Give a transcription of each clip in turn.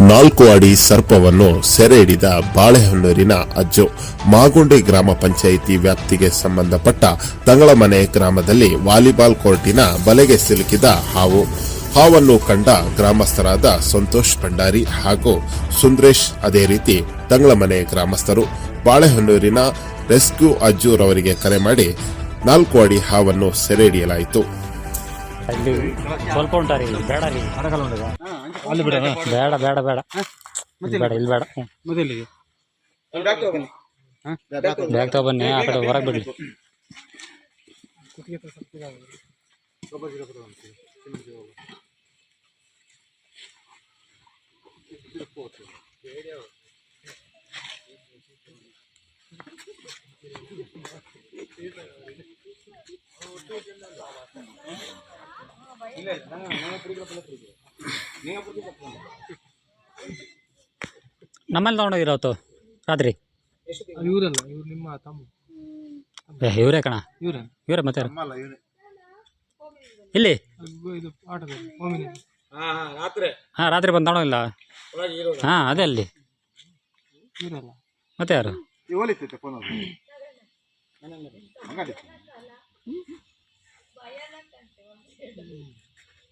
ನಾಲ್ಕು ಅಡಿ ಸರ್ಪವನ್ನು ಸೆರೆ ಹಿಡಿದ ಬಾಳೆಹೊನ್ನೂರಿನ ಅಜ್ಜು ಮಾಗುಂಡಿ ಗ್ರಾಮ ಪಂಚಾಯಿತಿ ವ್ಯಾಪ್ತಿಗೆ ಸಂಬಂಧಪಟ್ಟ ತಂಗಳಮನೆ ಗ್ರಾಮದಲ್ಲಿ ವಾಲಿಬಾಲ್ ಕೋರ್ಟಿನ ಬಲೆಗೆ ಸಿಲುಕಿದ ಹಾವು. ಹಾವನ್ನು ಕಂಡ ಗ್ರಾಮಸ್ಥರಾದ ಸಂತೋಷ್ ಭಂಡಾರಿ ಹಾಗೂ ಸುಂದ್ರೇಶ್ ಅದೇ ರೀತಿ ತಂಗಳಮನೆ ಗ್ರಾಮಸ್ಥರು ಬಾಳೆಹೊನ್ನೂರಿನ ರೆಸ್ಕ್ಯೂ ಅಜ್ಜುರವರಿಗೆ ಕರೆ ಮಾಡಿ ನಾಲ್ಕು ಅಡಿ ಹಾವನ್ನು ಸೆರೆ ಹಿಡಿಯಲಾಯಿತು ಇಲ್ಲಿ ಸ್ವಲ್ಪ ಉಂಟಾ ರೀ ಬೇಡ ರೀ. ಅಲ್ಲಿ ಬಿಡ ಬೇಡ ಬೇಡ. ಬೇಡ ಇಲ್ಲಿ ಬೇಡ ಇಲ್ಲಿ ಬೇಡ. ಮತ್ತೆ ಬನ್ನಿ ಬ್ಯಾಗ್ ತಗೊಬನ್ನಿ ಆ ಕಡೆ ಹೊರಗೆ ಬಿಡ್ಲಿ. ನಮ್ಮಲ್ಲಿ ತಗೊಂಡೋಗಿರೋತು ರಾತ್ರಿ? ಇವರಲ್ಲ ಇವ್ರು ನಿಮ್ಮ ತಮ್ಮ. ಏ, ಇವರೇ ಕಣ? ಇವ್ರೆ? ಇವರೇ ಮತ್ತೆ ಯಾರು? ಇಲ್ಲಿ? ಇದು ಆಟದಲ್ಲಿ ಓಮಿನಿ ಹಾಂ ರಾತ್ರಿ. ಬಂದು ತಗೊಂಡಿಲ್ಲ ಹಾಂ ಅದೇ ಅಲ್ಲಿ. ಇವರಲ್ಲ ಮತ್ತೆ ಯಾರು?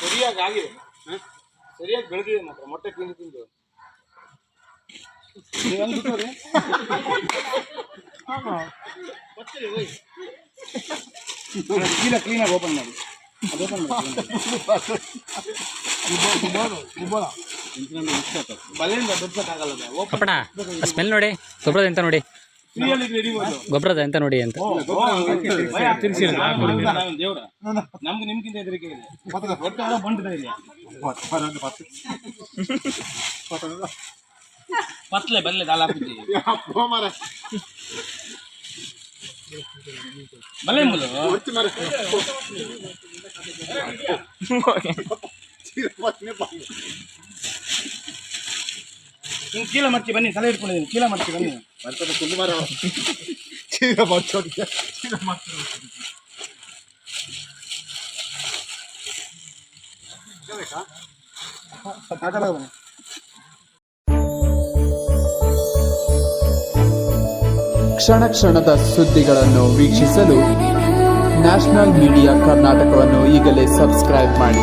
ಸರಿಯಾಗಿ ಆಗಿದೆ. ಹ? ಸರಿಯಾಗಿ ಬೆಳೆದಿದೆ ಮಾತ್ರ ಮೊಟ್ಟೆ ತಿಂದು ತಿಂದು. ಚೀಲ ಕ್ಲೀನಾಗಿ ಓಪನ್ ಮಾಡಿ. ಅದು ಓಪನ್ ಮಾಡಿ ಬಲೆಯಿಂದ ದೊಡ್ಡಕ್ಕಾಗಲ್ಲ ಸ್ಮೆಲ್ ನೋಡಿ? ಗೊಬ್ಬರದ ಎಂತ ನೋಡಿ? ಗೊಬ್ಬರದ ಎಂತ ನೋಡಿ ಅಂತ ದೇವ್ರ ನಮ್ಗೆ ನಿಮ್ಗಿಂತ ಹೆದರಿಕೆ ಇದೆ ಒಟ್ಟು ಅವರ ಬಂಡಿದೆ ಇಲ್ಲಿ ಪತ್ಲೆ ಬಲ್ಲೆ ದಾಲ ಹಾಕ್ಬಿಟ್ಟಿ ಬಲ್ಲೆ ಮುಲು ನೀವು ಕೀಲ ಮರ್ಚಿ ಬನ್ನಿ ತಲೆ ಇಟ್ಕೊಂಡಿದ್ದೀನಿ ಚೀಲ ಮರ್ಚಿ ಬನ್ನಿ. ಕ್ಷಣ ಕ್ಷಣದ ಸುದ್ದಿಗಳನ್ನು ವೀಕ್ಷಿಸಲು ನ್ಯಾಷನಲ್ ಮೀಡಿಯಾ ಕರ್ನಾಟಕವನ್ನು ಈಗಲೇ ಸಬ್ಸ್ಕ್ರೈಬ್ ಮಾಡಿ.